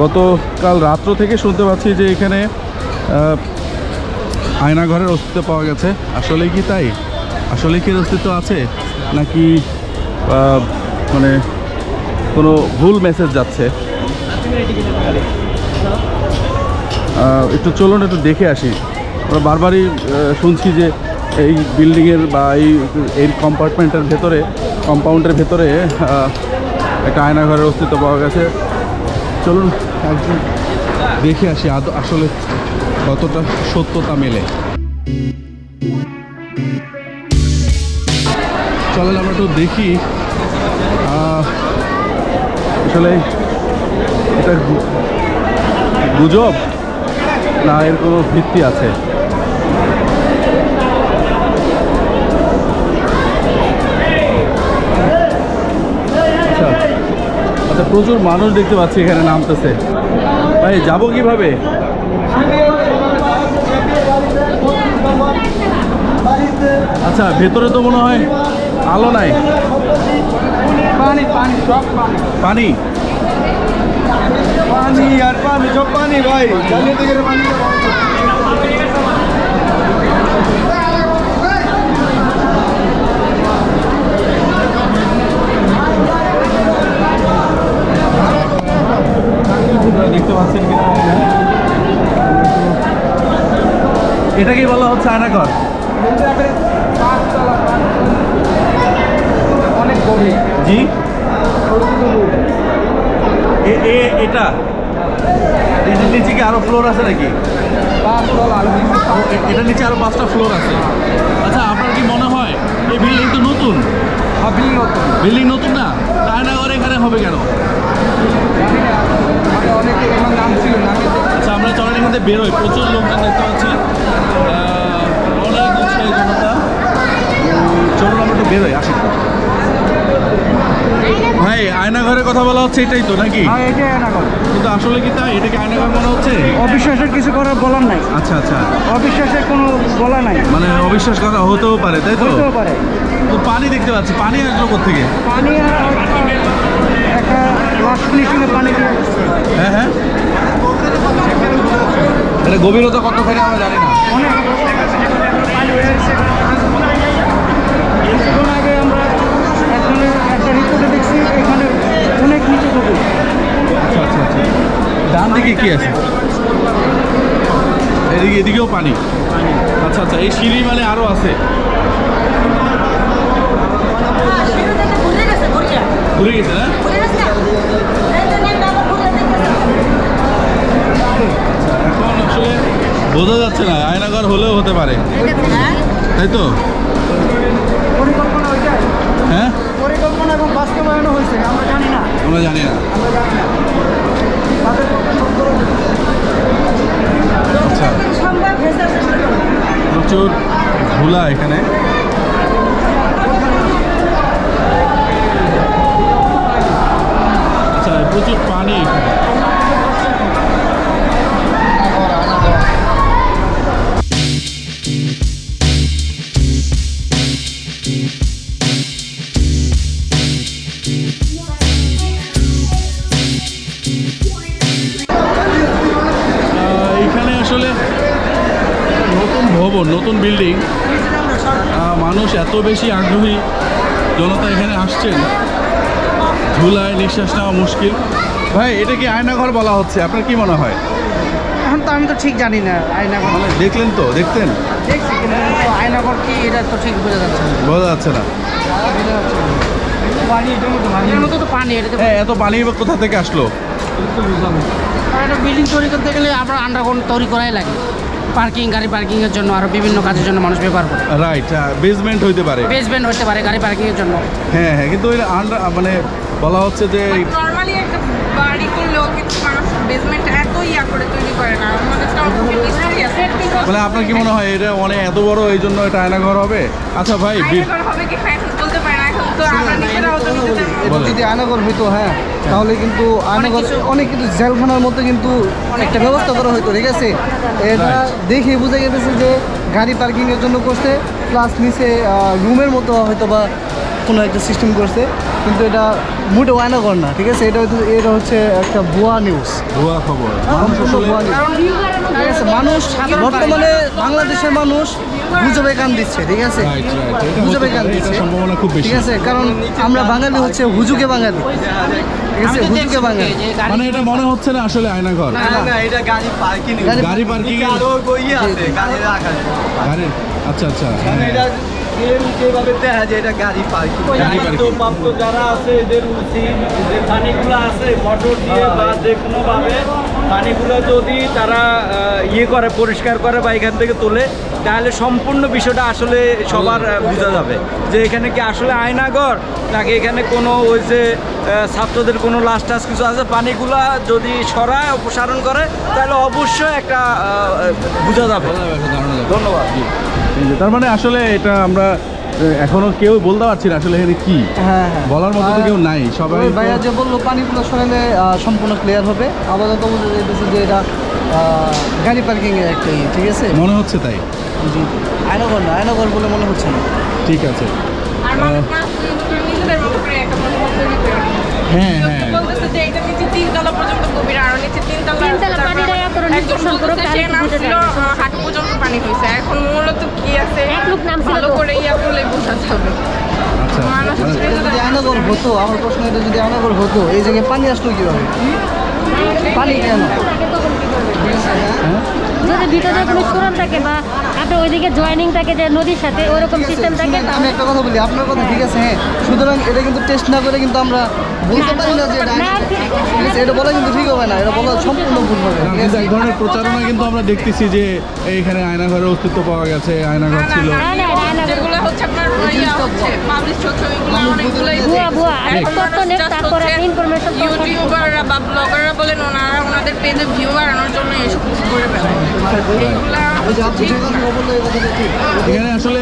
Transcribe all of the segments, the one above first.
গতকাল রাত্র থেকে শুনতে পাচ্ছি যে এখানে আয়নাঘরের অস্তিত্ব পাওয়া গেছে। আসলে কি তাই? আসলে কি অস্তিত্ব আছে? নাকি মানে কোনো ভুল মেসেজ যাচ্ছে? একটু চলুন, একটু দেখে আসি। আমরা বারবারই শুনছি যে এই বিল্ডিংয়ের বা এই এই কম্পার্টমেন্টের ভেতরে কম্পাউন্ডের ভেতরে একটা আয়নাঘরের অস্তিত্ব পাওয়া গেছে। চলুন একদিন দেখে আসি আসলে কতটা সত্যতা মেলে। চলেন, আমরা একটু দেখি আসলে এটা গুজব না এর কোনো ভিত্তি আছে? প্রচুর মানুষ দেখতে পাচ্ছি এখানে নামতেছে। ভাই যাব কীভাবে? আচ্ছা ভেতরে তো মনে হয় আলো নাই। পানি পানি সব পানি। পানি? পানি আর পানি সব পানি ভাই। এটাকেই বলা হচ্ছে আয়নাঘর অনেক জি। এ- এ- এটা। এটার নিচে কি আরও ফ্লোর আছে নাকি? এটার নিচে আরও পাঁচটা ফ্লোর আছে। আচ্ছা আপনার কি মনে হয় এই বিল্ডিং তো নতুন? হাবিল নতুন। বিল্ডিং নতুন না? আয়নাঘর এখানে হবে কেন? জানি না অনেক এখানে নাম ছিল নামে আচ্ছা আমরা চলেন এখান থেকে বেরোই। প্রচুর লোকজন দেখতে পাচ্ছি আহ, অনেক উৎসাহী জনতা উম, চলুন আমরা একটু বেরোই আসি ভাই আয়নাঘরের কথা বলা হচ্ছে এটাই তো নাকি? হ্যাঁ এটাই কিন্তু আসলে কি তাই? এটাকে আয়নাঘর মনে হচ্ছে? অবিশ্বাসের কিছু করার বলার নাই। আচ্ছা আচ্ছা। অবিশ্বাসের কোনো বলা নাই। মানে অবিশ্বাস করা হতেও পারে তাই তো? হতেও পারে। তো পানি দেখতে পাচ্ছি পানি আসলো থেকে পানি আর একটা লাস্ট ফিনিশিংয়ে পানি দিয়ে হ্যাঁ এটা গভীরতা কতখানি আমরা জানি না। অনেক। আচ্ছা আচ্ছা আচ্ছা। ডান দিকে কি আছে? এদিকে এদিকেও পানি। আচ্ছা আচ্ছা এই সিঁড়ি মানে আরও আছে। ঘুরে গেছে না? এখন আসলে বোঝা যাচ্ছে না আয়নাঘর হলেও হতে পারে। হ্যাঁ? তাই তো হ্যাঁ? পরিকল্পনা এবং বাস্তবায়নও হয়েছে। আমরা আমরা জানি না। আচ্ছা। প্রচুর ধুলা এখানে। আচ্ছা প্রচুর পানি এখানে। আসলে নতুন ভবন নতুন বিল্ডিং মানুষ এত বেশি আগ্রহী জনতা এখানে আসছেন। ধুলায় নিঃশ্বাস নেওয়া মুশকিল। ভাই এটা কি আয়নাঘর বলা হচ্ছে? আপনার কি মনে হয়? এখন তো আমি তো ঠিক জানি না আয়নাগর মানে দেখলেন তো দেখতেন? দেখছি কিন্তু তো কি এটা তো ঠিক বোঝা যাচ্ছে না। বোঝা যাচ্ছে না। বোঝা পানি এটার মতো পানি এর মতো তো পানি হ্যাঁ এত পানি কোথা থেকে আসলো? একটা বিল্ডিং তৈরি করতে গেলে আমরা আন্ডারগ্রাউন্ড তৈরি করাই লাগে। পার্কিং গাড়ি পার্কিং এর জন্য আরও বিভিন্ন কাজের জন্য মানুষ ব্যবহার করে। রাইট বেসমেন্ট হইতে পারে। বেসমেন্ট হতে পারে গাড়ি পার্কিং এর জন্য। হ্যাঁ হ্যাঁ কিন্তু ওই আন্ডার মানে বলা হচ্ছে যে নর্মালি একটা বাড়ি করলেও কিন্তু মানুষ বেসমেন্ট এত ইয়া করে তৈরি করে না। মানে আপনার কি মনে হয় এটা অনেক এত বড় এই জন্য এটা আয়নাঘর হবে? আচ্ছা ভাই হবে কি? যদি আয়নাগর হইতো হ্যাঁ। তাহলে কিন্তু আয়নাগর অনেক কিন্তু জেলখানার মধ্যে কিন্তু একটা ব্যবস্থা করা হইতো ঠিক আছে? এটা দেখে বোঝা গেছে যে গাড়ি পার্কিং এর জন্য করছে প্লাস নিচে রুমের মতো হয়তো বা কোনো একটা সিস্টেম করছে কিন্তু এটা মোটেও আয়নাঘর না ঠিক আছে? এটা হচ্ছে এটা হচ্ছে একটা ভুয়া নিউজ ভুয়া খবর। মানুষ আছে মানুষ বর্তমানে বাংলাদেশের মানুষ গুজবে কান দিচ্ছে ঠিক আছে? গুজবে কান দিচ্ছে। সম্ভাবনা খুব বেশি। ঠিক আছে কারণ আমরা বাঙালি হচ্ছে হুজুকে বাঙালি। ঠিক আছে হুজুকে বাঙালি। মানে এটা মনে হচ্ছে না আসলে আয়নাঘর? গাড়ি গাড়ি পার্কিং। গাড়ি আচ্ছা আচ্ছা। হ্যাঁ। যেভাবে দেখা যায় এটা গাড়ি পার্কিং। প্রাপ্ত যারা আছে এদের উচিত যে পানিগুলো আছে মোটর দিয়ে বা যে কোনোভাবে পানিগুলো যদি তারা ইয়ে করে পরিষ্কার করে বা এখান থেকে তোলে তাহলে সম্পূর্ণ বিষয়টা আসলে সবার বোঝা যাবে। যে এখানে কি আসলে আয়নাগর নাকি এখানে কোনো ওই যে ছাত্রদের কোনো লাশ টাস কিছু আছে? পানিগুলা যদি সরায় অপসারণ করে তাহলে অবশ্যই একটা বোঝা যাবে। ধন্যবাদ। তার মানে আসলে এটা আমরা এখনও কেউ বলতে পারছি না আসলে এখানে কি। হ্যাঁ হ্যাঁ। বলার মতো তো কেউ নাই সবাই ভাইয়া যে বলল পানিগুলো সরালে সম্পূর্ণ ক্লিয়ার হবে। আপাতত বোঝা যাইতেছে যে এটা গাড়ি পার্কিং এর একটা ইয়ে, ঠিক আছে? মনে হচ্ছে তাই। জি আয়নাঘর না আয়নাঘর বলে মনে হচ্ছে না। ঠিক আছে। নেয়। হ্যাঁ হ্যাঁ। যে এটা নিচে তিনতলা পর্যন্ত গভীর আর নিচে তিনতলা তিনতলা পানিটা এত সে নাম হাঁটু পর্যন্ত পানি হয়েছে এখন মূলত কি আছে? এক লোক নামছিল ভালো করে ইয়া করলে বোঝা যাবে। আচ্ছা মানুষ মানে- যদি আয়নাঘর হতো আমার প্রশ্ন এটা যদি আয়নাঘর হতো এই জায়গায় পানি আসলো কীভাবে? পানি কেন? হ্যাঁ? যদি ভিতরে কোনো সুরম থাকে বা আপনার ওইদিকে জয়েনিং থাকে যে নদীর সাথে ওরকম ঠিক আছে, সিস্টেম থাকে আমি একটা কথা বলি আপনার কথা ঠিক আছে হ্যাঁ সুতরাং এটা কিন্তু টেস্ট না করে কিন্তু আমরা বলতে পারি না যে এটা বলা কিন্তু ঠিক হবে না এটা বলা সম্পূর্ণ ভুল হবে এক ধরনের প্রচারণা কিন্তু আমরা দেখতেছি যে এইখানে আয়নাঘরের অস্তিত্ব পাওয়া গেছে আয়নাঘর না, না, ছিল। হচ্ছে আপনার ইয়া হচ্ছে পাবলিশ হচ্ছে অনেকগুলোই ভুয়া, ভুয়া। এখন এখন মানুষ তারপরে হচ্ছে ইউটিউবাররা বা ব্লগাররা বলেন ওনারা ওনাদের পেজে ভিউ বাড়ানোর জন্য এসব কিছু করে ফেলে এগুলা ওই যে আপনি যে কথা বললেন এই কথাটা ঠিক এখানে আসলে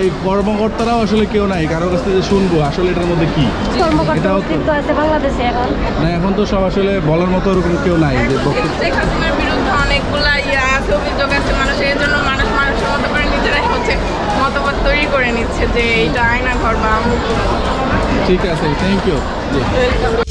এই কর্মকর্তারাও আসলে কেউ নাই কারও কাছ থেকে শুনব আসলে এটার মধ্যে কি? কর্মকর্তা এটাও তো- অস্তিত্ব আছে বাংলাদেশে এখন। না এখন তো সব আসলে বলার মতো ওরকম কেউ নাই যে অনেকগুলা ইয়া আছে অভিযোগ আছে মানুষের জন্য মানুষ মতবাদ তৈরি করে নিচ্ছে যে এইটা আয়না ঘর বা ঠিক আছে থ্যাংক ইউ